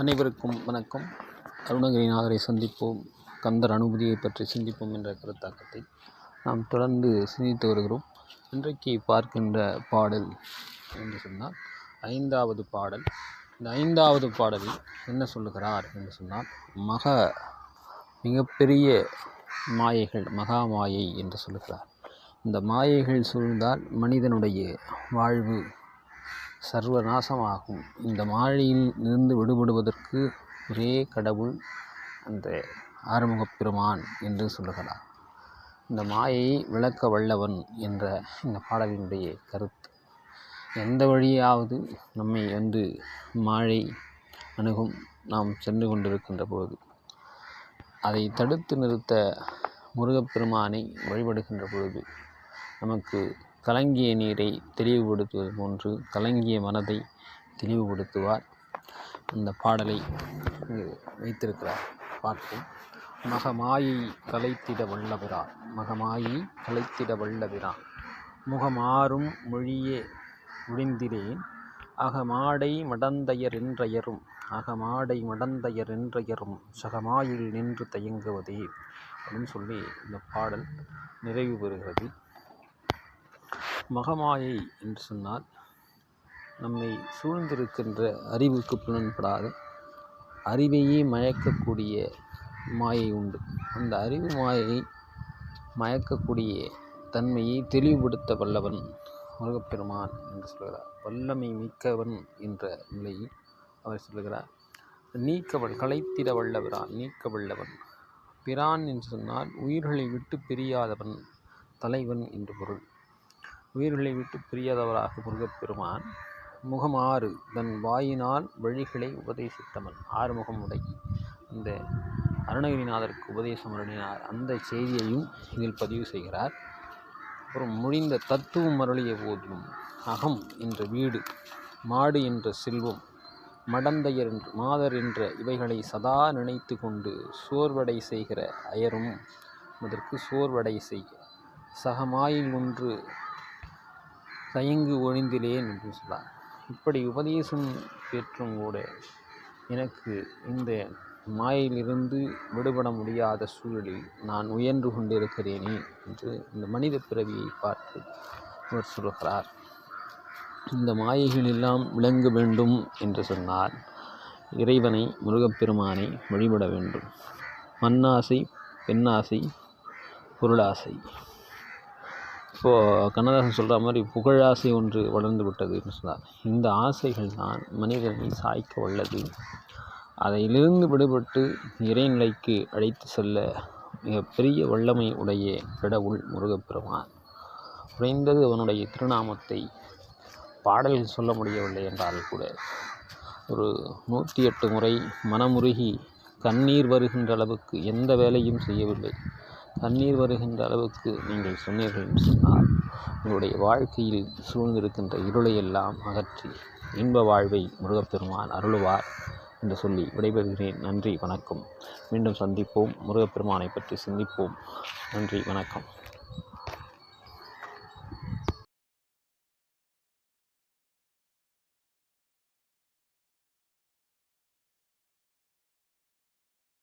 அனைவருக்கும் வணக்கம். அருணகிரிநாதரை சந்திப்போம். கந்தர் அனுமதியை பற்றி சிந்திப்போம் என்ற கருத்தாக்கத்தை நாம் தொடர்ந்து சிந்தித்து வருகிறோம். இன்றைக்கு பார்க்கின்ற பாடல் என்று சொன்னால் ஐந்தாவது பாடல். இந்த ஐந்தாவது பாடலில் என்ன சொல்லுகிறார் என்று சொன்னால் மக மிகப்பெரிய மாயைகள் மகா மாயை என்று சொல்லுகிறார். இந்த மாயைகள் சூழ்ந்தால் மனிதனுடைய வாழ்வு சர்வநாசமாகும். இந்த மாயையில் இருந்து விடுபடுவதற்கு ஒரே கடவுள் அந்த ஆறுமுகப் பெருமான் என்று சொல்லுகிறார். இந்த மாயையை விளக்க வல்லவன் என்ற இந்த பாடலினுடைய கருத்து. எந்த வழியாவது நம்மை வந்து மாழை அணுகும் நாம் சென்று கொண்டிருக்கின்ற பொழுது அதை தடுத்து நிறுத்த முருகப்பெருமானை வழிபடுகின்ற பொழுது நமக்கு கலங்கிய நீரை தெளிவுபடுத்துவது போன்று கலங்கிய மனதை தெளிவுபடுத்துவார். அந்த பாடலை வைத்திருக்கிறார். பார்ப்போம் மகமாயை கலைத்திட வல்லபிரான் மகமாயை கலைத்திட வல்லபிரான் முகமாறும் மொழியே ஒழிந்திரேன். அகமாடை மடந்தையர் என்றயரும். அகமாடை மடந்தையர் என்றயரும். சகமாயில் நின்று தயங்குவதே அப்படின்னு சொல்லி இந்த பாடல் நிறைவு பெறுகிறது. மகமாயை என்று சொன்னால் நம்மை சூழ்ந்திருக்கின்ற அறிவுக்கு புலன்படாத. அறிவையே மயக்கக்கூடிய மாயை உண்டு. அந்த அறிவு மாயை மயக்கக்கூடிய தன்மையை தெளிவுபடுத்த வல்லவன் முருகப்பெருமான் என்று சொல்கிறார். வல்லமை மிக்கவன் என்ற நிலையில் அவர் சொல்லுகிறார் நீக்கவள் களைத்திட வல்லவரான் நீக்க வல்லவன். பிரான் என்று சொன்னால் உயிர்களை விட்டு பிரியாதவன் தலைவன் என்று பொருள். உயிர்களை விட்டு பிரியாதவராக முருகப்பெருமான் முகமாறு தன் வாயினால் வழிகளை உபதேசித்தவன் ஆறுமுகம் உடை. அந்த அருணகிரிநாதருக்கு உபதேசம் அருளினார். அந்த செய்தியையும் இதில் பதிவு செய்கிறார். அப்புறம் முடிந்த தத்துவம் அருளிய போதிலும் அகம் என்ற வீடு மாடு என்ற செல்வம் மடந்தையர் என்று மாதர் என்ற இவைகளை சதா நினைத்து கொண்டு சோர்வடை செய்கிற அயரும் அதற்கு சோர்வடை செய்க. சகமாயில் ஒன்று தயங்கு ஒழிந்திலேன் என்று சொன்னார் இப்படி உபதேசம் பெற்றும் கூட எனக்கு இந்த மாயிலிருந்து விடுபட முடியாத சூழலில் நான் உயர்ந்து கொண்டிருக்கிறேனே என்று இந்த மனித பிறவியை பார்த்து அவர் சொல்கிறார். இந்த மாயைகள் எல்லாம் விளங்க வேண்டும் என்று சொன்னார் இறைவனை முருகப்பெருமானை வழிபட வேண்டும். மண்ணாசை பெண்ணாசை பொருளாசை. இப்போது கண்ணதாசன் சொல்கிற மாதிரி புகழாசை ஒன்று வளர்ந்து விட்டதுன்னு சொன்னார். இந்த ஆசைகள் தான் மனிதனை சாய்க்க உள்ளது அதையிலிருந்து விடுபட்டு இறைநிலைக்கு அழைத்து செல்ல மிகப்பெரிய வல்லமை உடைய கடவுள் முருகப்பெருமான். குறைந்தது அவனுடைய திருநாமத்தை பாடலில் சொல்ல முடியவில்லை என்றால் கூட ஒரு நூற்றி எட்டு முறை மனமுருகி கண்ணீர் வருகின்ற அளவுக்கு எந்த வேலையும் செய்யவில்லை. கண்ணீர் வருகின்ற அளவுக்கு நீங்கள் சொன்னீர்கள் என்று சொன்னால் உங்களுடைய வாழ்க்கையில் சூழ்ந்திருக்கின்ற இருளையெல்லாம் அகற்றி இன்ப வாழ்வை முருகப்பெருமான் அருளுவார் என்று சொல்லி விடைபெறுகிறேன். நன்றி வணக்கம். மீண்டும் சந்திப்போம். முருகப்பெருமானை பற்றி சிந்திப்போம். நன்றி வணக்கம்.